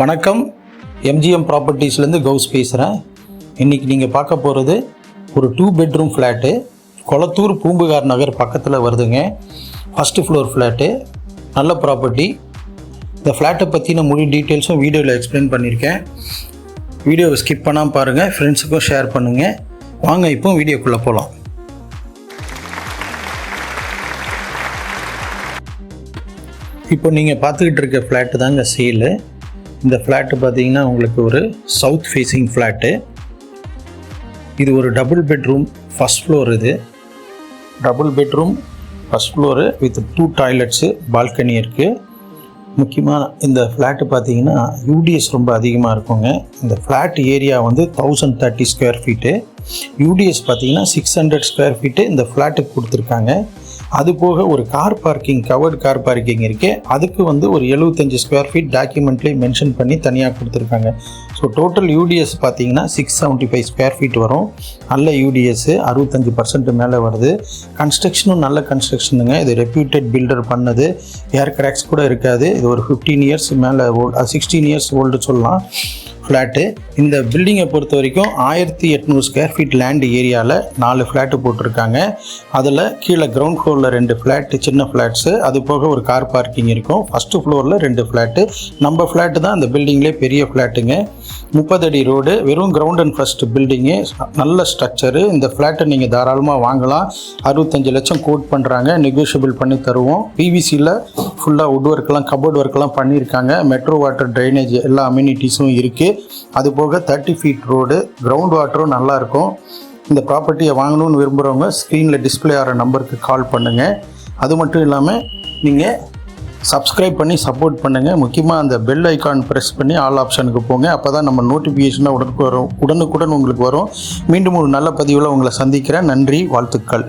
வணக்கம். MGM ப்ராப்பர்ட்டிஸ்லேருந்து Gous பேசுகிறேன் இன்றைக்கி நீங்கள் பார்க்க போகிறது ஒரு two bedroom flat Kolathur Poompuhar Nagar பக்கத்தில் வருதுங்க. ஃபஸ்ட்டு ஃப்ளோர் ஃப்ளாட்டு நல்ல ப்ராப்பர்ட்டி இந்த ஃப்ளாட்டை பற்றின முழு டீட்டெயில்ஸும் வீடியோவில் எக்ஸ்பிளைன் பண்ணியிருக்கேன். வீடியோவை ஸ்கிப் பண்ணாமல் பாருங்கள் ஃப்ரெண்ட்ஸுக்கும் ஷேர் பண்ணுங்கள் வாங்க இப்போ வீடியோக்குள்ளே போகலாம் இப்போ நீங்கள் பார்த்துக்கிட்டு இருக்க ஃப்ளாட்டு தாங்க சேலு இந்த ஃப்ளாட்டு பார்த்தீங்கன்னா உங்களுக்கு ஒரு சவுத் ஃபேஸிங் ஃப்ளாட்டு இது ஒரு டபுள் பெட்ரூம் ஃபஸ்ட் ஃப்ளோர் இது. Double bedroom first floor with two toilets balcony இருக்குது முக்கியமாக இந்த ஃப்ளாட்டு பார்த்தீங்கன்னா யூடிஎஸ் ரொம்ப அதிகமாக இருக்குங்க. இந்த ஃப்ளாட் ஏரியா வந்து thousand thirty square feet UDS பார்த்தீங்கன்னா சிக்ஸ் ஹண்ட்ரட் ஸ்கொயர் ஃபீட்டு இந்த ஃப்ளாட்டுக்கு கொடுத்துருக்காங்க. அது போக ஒரு car parking covered car parking இருக்கே. அதுக்கு வந்து ஒரு எழுபத்தஞ்சு ஸ்கொயர் ஃபீட் டாக்குமெண்ட்லேயே மென்ஷன் பண்ணி தனியாக கொடுத்துருக்காங்க. ஸோ டோட்டல் யூடிஎஸ் பார்த்தீங்கன்னா six seventy five square feet வரும். நல்ல யூடிஎஸ் அறுபத்தஞ்சு பர்சன்ட் மேலே வருது. கன்ஸ்ட்ரக்ஷனும் நல்ல கன்ஸ்ட்ரக்ஷனுங்க இது ரெப்யூட்டட் பில்டர் பண்ணது. ஏர் கிராக்ஸ் கூட இருக்காது. இது ஒரு ஃபிஃப்டீன் இயர்ஸ் மேலே ஓல்டு சிக்ஸ்டீன் இயர்ஸ் ஓல்டு சொல்லலாம். ஃப்ளாட்டு இந்த பில்டிங்கை பொறுத்த வரைக்கும் ஆயிரத்தி எட்நூறு ஸ்கொயர் ஃபீட் லேண்ட் ஏரியாவில் நாலு ஃப்ளாட்டு போட்டிருக்காங்க. அதில் கீழே கிரவுண்ட் ஃப்ளோரில் ரெண்டு ஃப்ளாட்டு சின்ன ஃப்ளாட்ஸு அது போக ஒரு கார் பார்க்கிங் இருக்கும். ஃபஸ்ட்டு ஃப்ளோரில் ரெண்டு ஃப்ளாட்டு நம்ம ஃப்ளாட்டு தான் அந்த பில்டிங்லேயே பெரிய ஃப்ளாட்டுங்க முப்பது அடி ரோடு வெறும் கிரவுண்ட் அண்ட் ஃபஸ்ட் பில்டிங்கு நல்ல ஸ்ட்ரக்சரு இந்த ஃப்ளாட்டை நீங்கள் தாராளமாக வாங்கலாம். அறுபத்தஞ்சு லட்சம் கோட் பண்ணுறாங்க நெகோஷியபிள் பண்ணி தருவோம். பிவிசியில் ஃபுல்லாக வுட் ஒர்க்லாம் கபோர்ட் ஒர்க்கெல்லாம் பண்ணியிருக்காங்க. மெட்ரோ வாட்டர் ட்ரைனேஜ் எல்லா அம்யூனிட்டிஸும் இருக்குது அது போக தேர்ட்டி ஃபீட் ரோடு கிரவுண்ட் வாட்டரும் நல்லாயிருக்கும் இந்த ப்ராப்பர்ட்டியை வாங்கணும்னு விரும்புகிறவங்க ஸ்க்ரீனில் டிஸ்ப்ளே ஆகிற நம்பருக்கு கால் பண்ணுங்கள் அது மட்டும் இல்லாமல் நீங்கள் சப்ஸ்கிரைப் பண்ணி சப்போர்ட் பண்ணுங்கள் முக்கியமாக அந்த பெல் ஐக்கான் ப்ரெஸ் பண்ணி ஆல் ஆப்ஷனுக்கு போங்க. அப்போ தான் நம்ம நோட்டிஃபிகேஷனாக உடனுக்கு வரும் உடனுக்குடன் உங்களுக்கு வரும். மீண்டும் ஒரு நல்ல பதிவில் உங்களை சந்திக்கிறேன். நன்றி வாழ்த்துக்கள்.